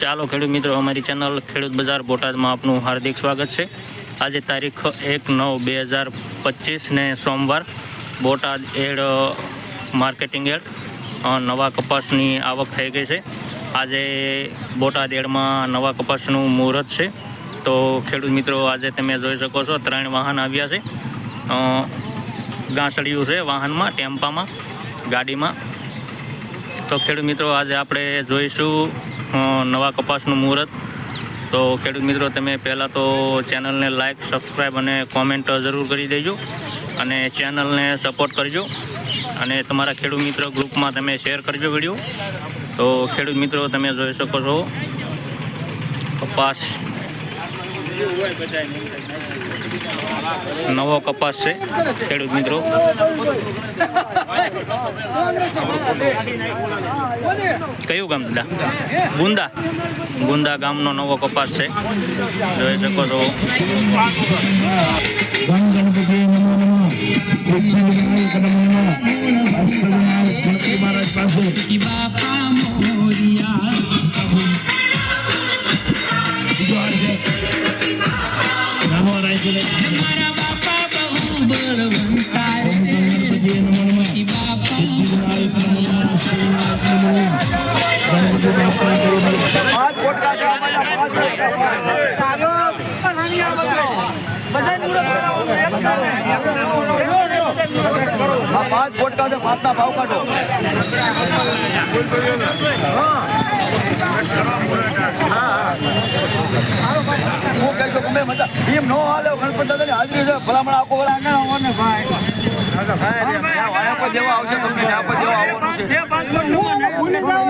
ચાલો ખેડૂત મિત્રો, અમારી ચેનલ ખેડૂત બજાર બોટાદમાં આપનું હાર્દિક સ્વાગત છે. આજે તારીખ એક નવ બે હજાર પચીસને સોમવાર, બોટાદ એડ માર્કેટિંગ એડ નવા કપાસની આવક થઈ ગઈ છે. આજે બોટાદ એડમાં નવા કપાસનું મુહૂર્ત છે. તો ખેડૂત મિત્રો, આજે તમે જોઈ શકો છો, ત્રણ વાહન આવ્યા છે. ગાંસડિયું છે વાહનમાં, ટેમ્પામાં, ગાડીમાં. તો ખેડૂત મિત્રો, આજે આપણે જોઈશું નવા કપાસનું મુહૂર્ત. તો ખેડૂત મિત્રો, તમે પહેલાં તો ચેનલને લાઇક સબસ્ક્રાઈબ અને કોમેન્ટ જરૂર કરી દેજો અને ચેનલને સપોર્ટ કરજો. અને તમારા ખેડૂત મિત્ર ગ્રુપમાં તમે શેર કરજો વીડિયો. તો ખેડૂત મિત્રો, તમે જોઈ શકો છો, કપાસ નવો કપાસ છે, ખેડૂત મિત્રો. કયું ગામ, દાદા? ગુંદા. ગુંદા ગામનો નવો કપાસ છે. જોઈ શકો છો. ગણ ગણપતિ બાપા નમઃ. આ પાંચ ફોટ કાઢો પાંચના ભાવ કાઢો હું કહી મજા એમ નો હાલે ગણપતિ દાદાની હાજરી છે ભલામણ આખો વર આગળ આવવાને ભાઈ જેવા આવશે તમને જેવા આવવાનું છે ભાવ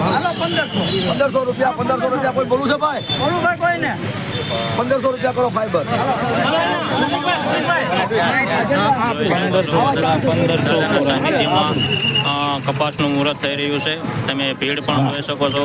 પંદરસો રૂપિયા પંદરસો રૂપિયા કોઈ બોલું છે ભાઈ? પંદરસો રૂપિયા કરો ફાઈબર પંદરસો પંદરસો અ, કપાસનું મુહૂર્ત થઈ રહ્યું છે તમે ભીડ પણ જોઈ શકો છો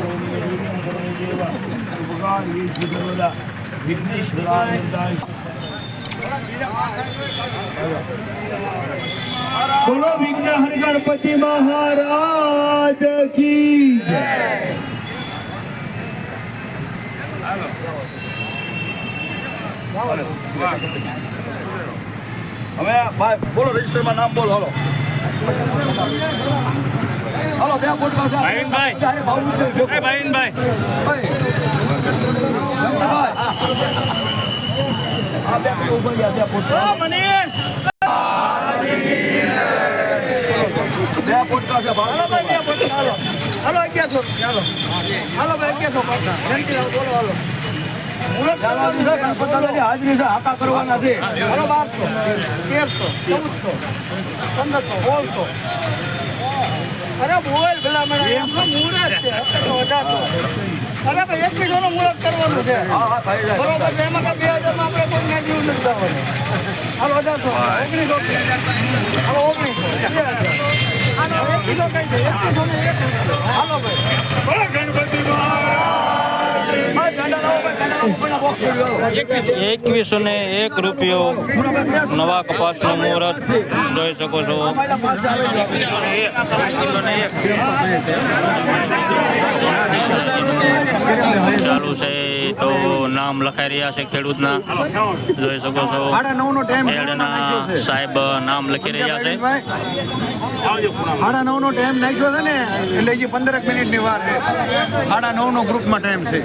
બોલો વિઘ્ન હર ગણપતિ મહારાજ કી હવે ભાઈ બોલો રજીસ્ટરમાં નામ બોલો હાલો હાલો બે ફૂટ પાસે દેજો. ભાઈનભાઈ ભાઈ. ભાઈ. બે ફૂટ પાસે ભાવ ચાલવાનું છે, દાદાની હાજરી છે હાકા કરવાના છે. અરે બોલ ભલા મને મૂળ છે. અરે ભાઈ એકવીસો નું મુહૂર્ત કરવાનું છે. હા હા ભાઈ જાય. બરોબર છે? એમાં બે હજારમાં આપણે કોઈ ના જીવ નથી જવાનું હાલો અઢારસો. ઓગણીસો. હાલો ઓગણીસો. હાલો એક કિલો કઈ છે કિલો ને એક હાલો ભાઈ. એકવીસો ને એક રૂપિયો નવા કપાસનું મુહૂર્ત. જોઈ શકો છે. નામ લખાઈ રહ્યા છે ખેડૂતના. જોઈ શકો છો. સાડા નવ નો ટાઈમ સાહેબ નામ લખી રહ્યા છે. સાડા નવ નો ટાઈમ નાખ્યો છે ને એટલે હજી પંદરક મિનિટની વાર છે. સાડા નવ નો ગ્રુપમાં ટાઈમ છે.